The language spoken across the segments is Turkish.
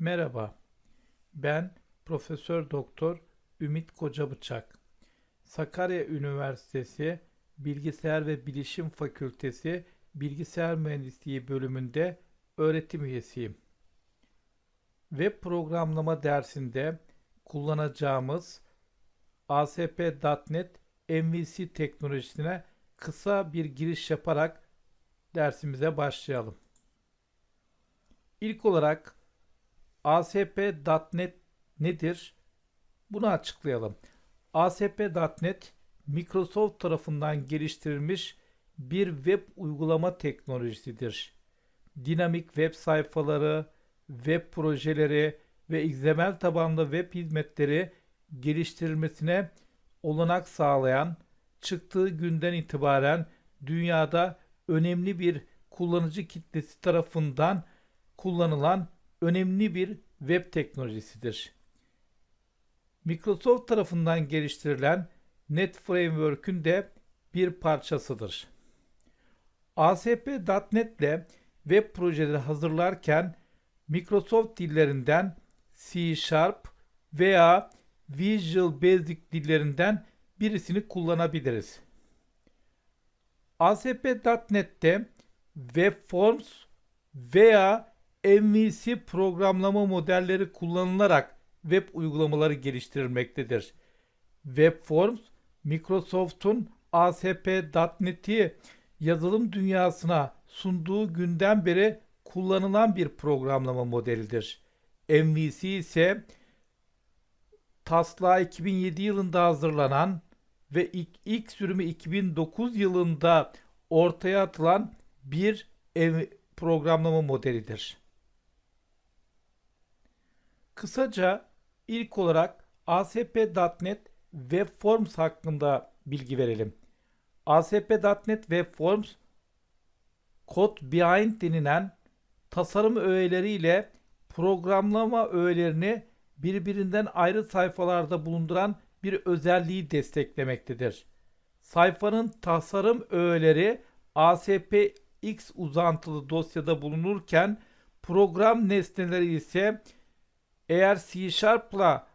Merhaba. Ben Profesör Doktor Ümit Kocabıçak. Sakarya Üniversitesi Bilgisayar ve Bilişim Fakültesi Bilgisayar Mühendisliği bölümünde öğretim üyesiyim. Web programlama dersinde kullanacağımız ASP.NET MVC teknolojisine kısa bir giriş yaparak dersimize başlayalım. İlk olarak ASP.NET nedir? Bunu açıklayalım. ASP.NET Microsoft tarafından geliştirilmiş bir web uygulama teknolojisidir. Dinamik web sayfaları, web projeleri ve XML tabanlı web hizmetleri geliştirilmesine olanak sağlayan, çıktığı günden itibaren dünyada önemli bir kullanıcı kitlesi tarafından kullanılan önemli bir web teknolojisidir. Microsoft tarafından geliştirilen Net Framework'ün de bir parçasıdır. ASP.NET ile web projeleri hazırlarken Microsoft dillerinden C Sharp veya Visual Basic dillerinden birisini kullanabiliriz. ASP.NET'te Web Forms veya MVC programlama modelleri kullanılarak web uygulamaları geliştirilmektedir. WebForms, Microsoft'un ASP.NET'i yazılım dünyasına sunduğu günden beri kullanılan bir programlama modelidir. MVC ise taslağı 2007 yılında hazırlanan ve ilk, ilk sürümü 2009 yılında ortaya atılan bir programlama modelidir. Kısaca ilk olarak ASP.NET Web Forms hakkında bilgi verelim. ASP.NET Web Forms Code Behind denilen tasarım öğeleriyle programlama öğelerini birbirinden ayrı sayfalarda bulunduran bir özelliği desteklemektedir. Sayfanın tasarım öğeleri ASPX uzantılı dosyada bulunurken program nesneleri ise eğer C Sharp'la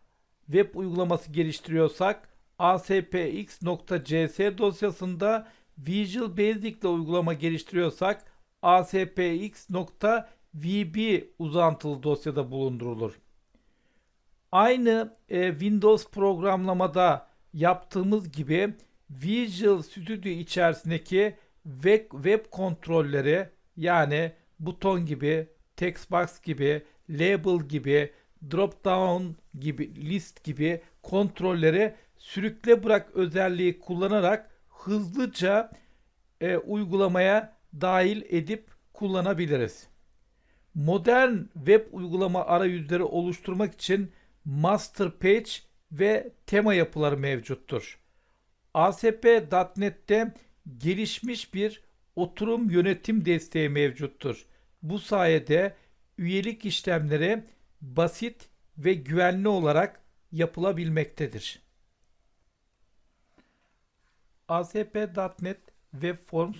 web uygulaması geliştiriyorsak aspx.cs dosyasında Visual Basic ile uygulama geliştiriyorsak aspx.vb uzantılı dosyada bulundurulur. Aynı e, Windows programlamada yaptığımız gibi Visual Studio içerisindeki web, web kontrolleri yani buton gibi, text box gibi, label gibi, drop down gibi, list gibi kontrolleri sürükle bırak özelliği kullanarak hızlıca e, uygulamaya dahil edip kullanabiliriz. Modern web uygulama arayüzleri oluşturmak için master page ve tema yapıları mevcuttur. ASP.NET'te gelişmiş bir oturum yönetim desteği mevcuttur. Bu sayede üyelik işlemleri basit ve güvenli olarak yapılabilmektedir. ASP.NET Web Forms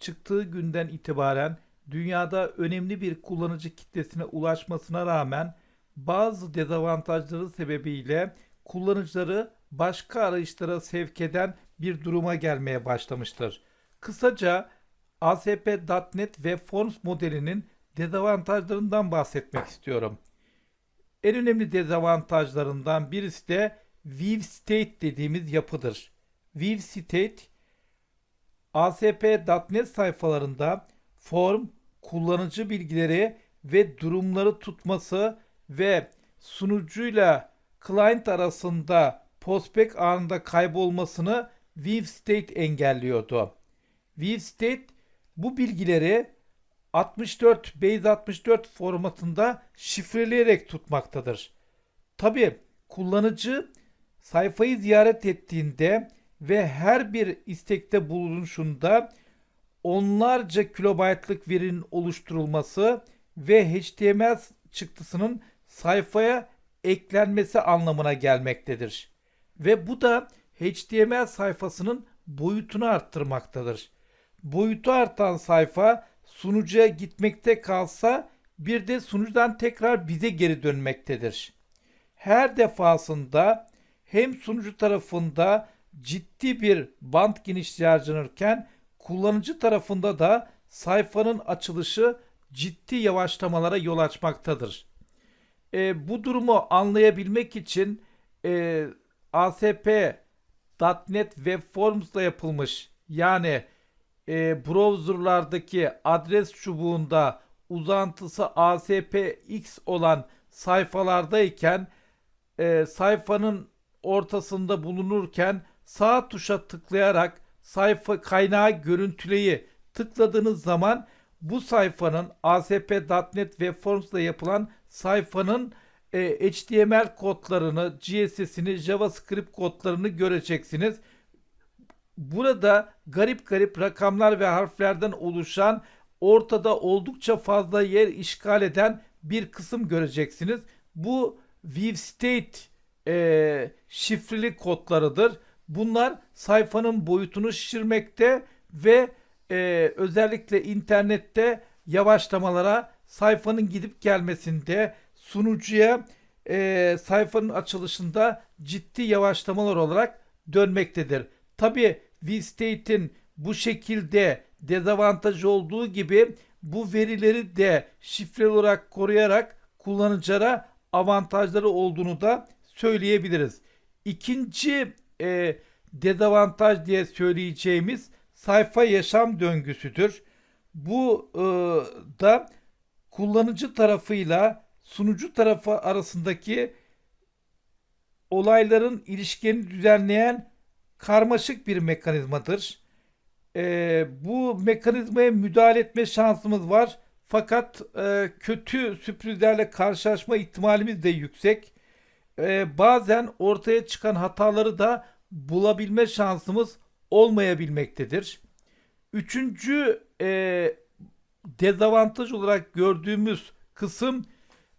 çıktığı günden itibaren dünyada önemli bir kullanıcı kitlesine ulaşmasına rağmen bazı dezavantajları sebebiyle kullanıcıları başka arayışlara sevk eden bir duruma gelmeye başlamıştır. Kısaca ASP.NET ve Forms modelinin dezavantajlarından bahsetmek istiyorum. En önemli dezavantajlarından birisi de Viv State dediğimiz yapıdır. Viv State ASP.NET sayfalarında form, kullanıcı bilgileri ve durumları tutması ve sunucuyla client arasında postback anında kaybolmasını Viv State engelliyordu. Viv State bu bilgileri 64 Base 64 formatında şifreleyerek tutmaktadır. Tabi kullanıcı sayfayı ziyaret ettiğinde ve her bir istekte bulunuşunda onlarca kilobaytlık verinin oluşturulması ve HTML çıktısının sayfaya eklenmesi anlamına gelmektedir. Ve bu da HTML sayfasının boyutunu arttırmaktadır. Boyutu artan sayfa sunucuya gitmekte kalsa bir de sunucudan tekrar bize geri dönmektedir. Her defasında hem sunucu tarafında ciddi bir band genişliği harcanırken kullanıcı tarafında da sayfanın açılışı ciddi yavaşlamalara yol açmaktadır. E, bu durumu anlayabilmek için e, ASP.NET Web Forms'da yapılmış yani e, browserlardaki adres çubuğunda uzantısı ASPX olan sayfalardayken e, sayfanın ortasında bulunurken sağ tuşa tıklayarak sayfa kaynağı görüntüleyi tıkladığınız zaman bu sayfanın ASP.NET Web Forms'da yapılan sayfanın e, HTML kodlarını, CSS'ini, JavaScript kodlarını göreceksiniz. Burada garip garip rakamlar ve harflerden oluşan ortada oldukça fazla yer işgal eden bir kısım göreceksiniz. Bu View State e, şifreli kodlarıdır. Bunlar sayfanın boyutunu şişirmekte ve e, özellikle internette yavaşlamalara sayfanın gidip gelmesinde sunucuya e, sayfanın açılışında ciddi yavaşlamalar olarak dönmektedir. Tabi vState'in bu şekilde dezavantajı olduğu gibi bu verileri de şifreli olarak koruyarak kullanıcılara avantajları olduğunu da söyleyebiliriz. İkinci e, dezavantaj diye söyleyeceğimiz sayfa yaşam döngüsüdür. Bu e, da kullanıcı tarafıyla sunucu tarafı arasındaki olayların ilişkilerini düzenleyen karmaşık bir mekanizmadır. E, bu mekanizmaya müdahale etme şansımız var. Fakat e, kötü sürprizlerle karşılaşma ihtimalimiz de yüksek. E, bazen ortaya çıkan hataları da bulabilme şansımız olmayabilmektedir. Üçüncü e, dezavantaj olarak gördüğümüz kısım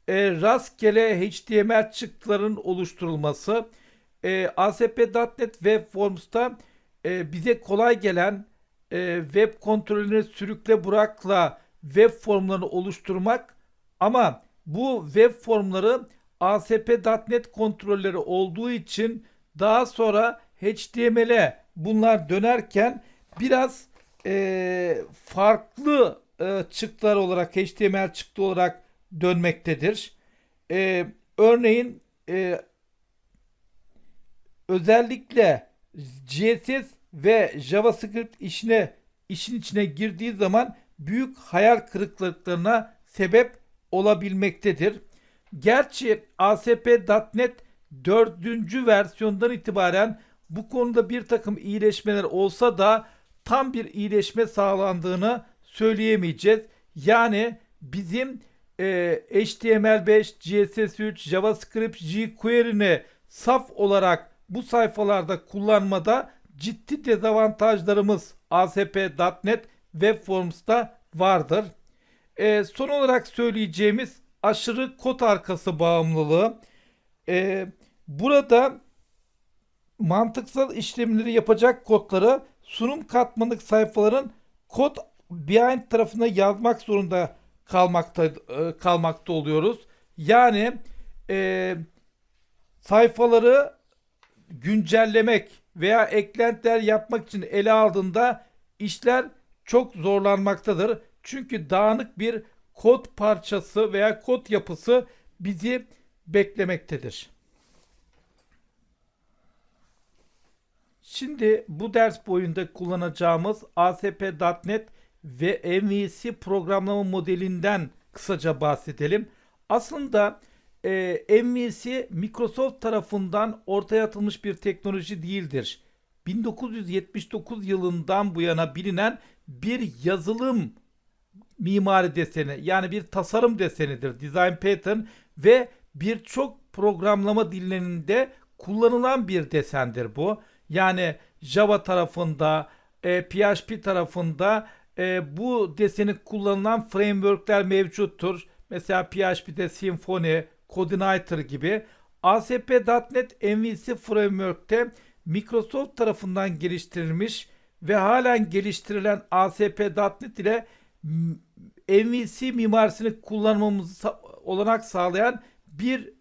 e, rastgele HTML çıktıların oluşturulması. E, ASP.NET Web Forms'ta e, bize kolay gelen e, web kontrolünü sürükle bırakla web formlarını oluşturmak ama bu web formları ASP.NET kontrolleri olduğu için daha sonra HTML'e bunlar dönerken biraz e, farklı e, çıktılar olarak HTML çıktı olarak dönmektedir. E, örneğin e, özellikle CSS ve JavaScript işine işin içine girdiği zaman büyük hayal kırıklıklarına sebep olabilmektedir. Gerçi ASP.NET 4. versiyondan itibaren bu konuda bir takım iyileşmeler olsa da tam bir iyileşme sağlandığını söyleyemeyeceğiz. Yani bizim e, HTML5, CSS3, JavaScript, jQuery'ni saf olarak bu sayfalarda kullanmada ciddi dezavantajlarımız ASP.NET Web Forms'ta vardır. E, son olarak söyleyeceğimiz aşırı kod arkası bağımlılığı. E, burada mantıksal işlemleri yapacak kodları sunum katmanlık sayfaların kod behind tarafına yazmak zorunda kalmakta e, kalmakta oluyoruz. Yani e, sayfaları güncellemek veya eklentiler yapmak için ele aldığında işler çok zorlanmaktadır. Çünkü dağınık bir kod parçası veya kod yapısı bizi beklemektedir. Şimdi bu ders boyunda kullanacağımız ASP.NET ve MVC programlama modelinden kısaca bahsedelim. Aslında e, MVC Microsoft tarafından ortaya atılmış bir teknoloji değildir. 1979 yılından bu yana bilinen bir yazılım mimari deseni yani bir tasarım desenidir. Design pattern ve birçok programlama dillerinde kullanılan bir desendir bu. Yani Java tarafında, e, PHP tarafında e, bu deseni kullanılan frameworkler mevcuttur. Mesela PHP'de Symfony, Coordinator gibi. ASP.NET MVC Framework'te Microsoft tarafından geliştirilmiş ve halen geliştirilen ASP.NET ile MVC mimarisini kullanmamızı olanak sağlayan bir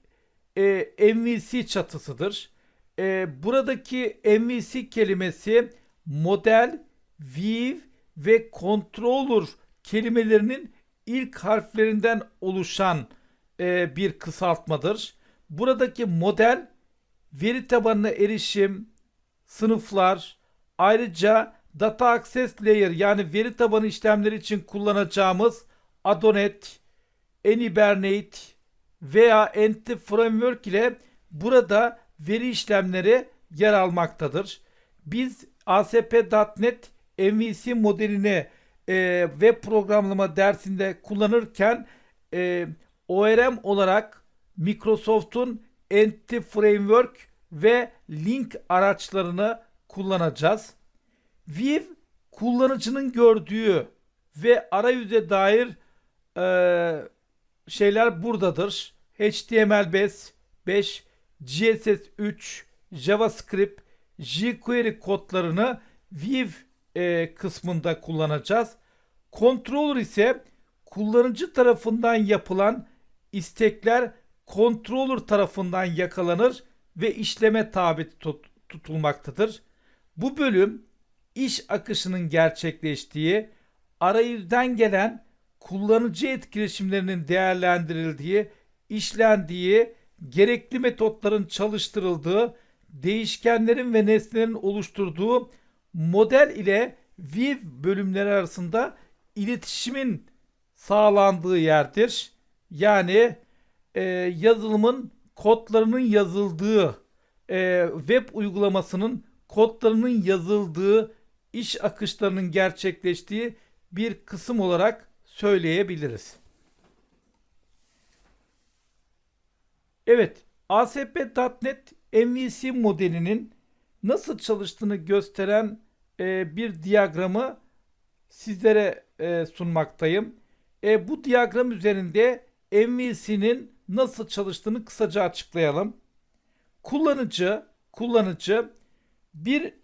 e, MVC çatısıdır. E, buradaki MVC kelimesi model, weave ve controller kelimelerinin ilk harflerinden oluşan e, bir kısaltmadır. Buradaki model veri tabanına erişim, sınıflar, ayrıca data access layer yani veri tabanı işlemleri için kullanacağımız Adonet, Anyhibernate veya Entity Framework ile burada veri işlemleri yer almaktadır. Biz ASP.NET MVC modelini e, web programlama dersinde kullanırken e, ORM olarak Microsoft'un Entity Framework ve Link araçlarını kullanacağız. Viv kullanıcının gördüğü ve arayüze dair e, şeyler buradadır. HTML5, 5, CSS3, JavaScript, jQuery kodlarını Viv e, kısmında kullanacağız. Controller ise kullanıcı tarafından yapılan istekler controller tarafından yakalanır ve işleme tabi tut- tutulmaktadır. Bu bölüm iş akışının gerçekleştiği, arayüzden gelen kullanıcı etkileşimlerinin değerlendirildiği, işlendiği, gerekli metotların çalıştırıldığı, değişkenlerin ve nesnelerin oluşturduğu model ile Viv bölümleri arasında iletişimin sağlandığı yerdir. Yani e, yazılımın kodlarının yazıldığı, e, web uygulamasının kodlarının yazıldığı, iş akışlarının gerçekleştiği bir kısım olarak söyleyebiliriz. Evet, ASP.NET MVC modelinin nasıl çalıştığını gösteren e, bir diyagramı sizlere e, sunmaktayım. E, bu diyagram üzerinde MVC'nin nasıl çalıştığını kısaca açıklayalım. Kullanıcı kullanıcı bir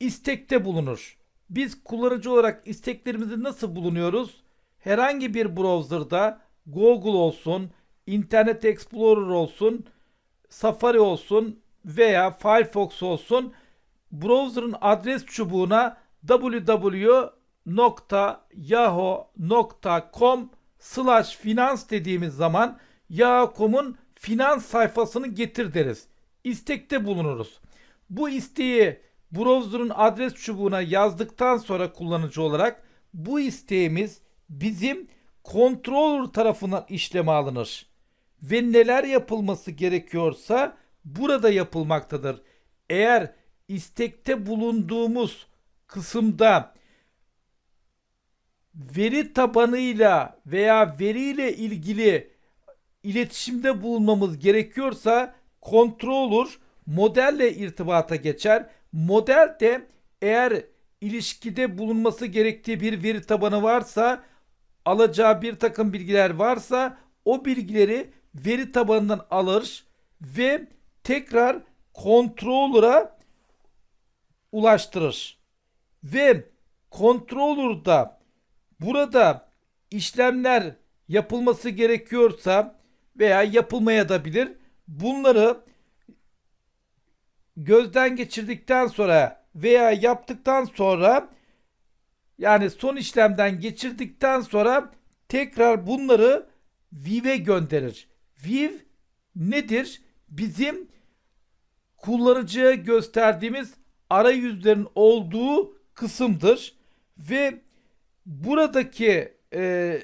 istekte bulunur. Biz kullanıcı olarak isteklerimizi nasıl bulunuyoruz? Herhangi bir browser'da Google olsun, Internet Explorer olsun, Safari olsun veya Firefox olsun browser'ın adres çubuğuna www.yahoo.com slash finans dediğimiz zaman Yahoo.com'un finans sayfasını getir deriz. İstekte bulunuruz. Bu isteği browser'ın adres çubuğuna yazdıktan sonra kullanıcı olarak bu isteğimiz bizim controller tarafından işleme alınır. Ve neler yapılması gerekiyorsa burada yapılmaktadır. Eğer istekte bulunduğumuz kısımda veri tabanıyla veya veriyle ilgili iletişimde bulunmamız gerekiyorsa controller modelle irtibata geçer. Model de eğer ilişkide bulunması gerektiği bir veri tabanı varsa alacağı bir takım bilgiler varsa o bilgileri veri tabanından alır ve tekrar controller'a ulaştırır. Ve controller'da burada işlemler yapılması gerekiyorsa veya yapılmaya da bilir. Bunları gözden geçirdikten sonra veya yaptıktan sonra yani son işlemden geçirdikten sonra tekrar bunları Viv'e gönderir. Viv nedir? Bizim kullanıcıya gösterdiğimiz arayüzlerin olduğu kısımdır ve buradaki e,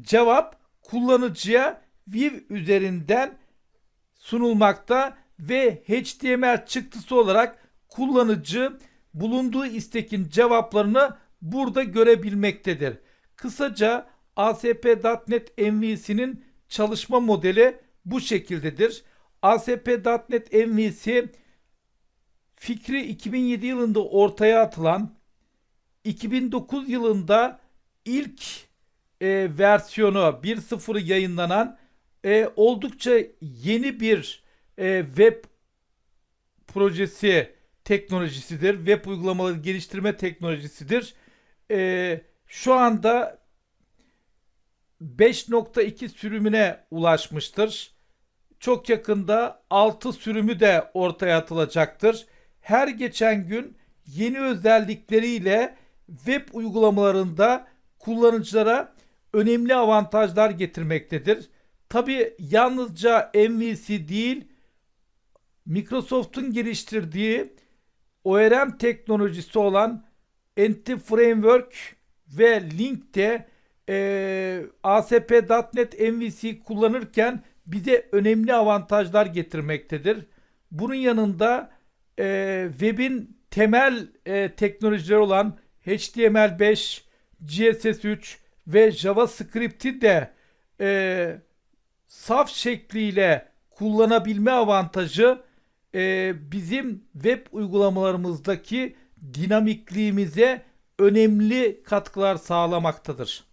cevap kullanıcıya Viv üzerinden sunulmakta ve HTML çıktısı olarak kullanıcı bulunduğu istekin cevaplarını burada görebilmektedir. Kısaca ASP.NET MVC'nin çalışma modeli bu şekildedir. ASP.NET MVC fikri 2007 yılında ortaya atılan 2009 yılında ilk e, versiyonu 1.0 yayınlanan e, oldukça yeni bir e, web projesi teknolojisidir. Web uygulamaları geliştirme teknolojisidir. E, şu anda 5.2 sürümüne ulaşmıştır. Çok yakında 6 sürümü de ortaya atılacaktır. Her geçen gün yeni özellikleriyle web uygulamalarında kullanıcılara önemli avantajlar getirmektedir. Tabi yalnızca MVC değil, Microsoft'un geliştirdiği ORM teknolojisi olan Entity Framework ve Link de e, ASP.NET MVC kullanırken bize önemli avantajlar getirmektedir. Bunun yanında e, webin temel e, teknolojileri olan HTML5, CSS3 ve JavaScript'i de e, saf şekliyle kullanabilme avantajı e, bizim web uygulamalarımızdaki dinamikliğimize önemli katkılar sağlamaktadır.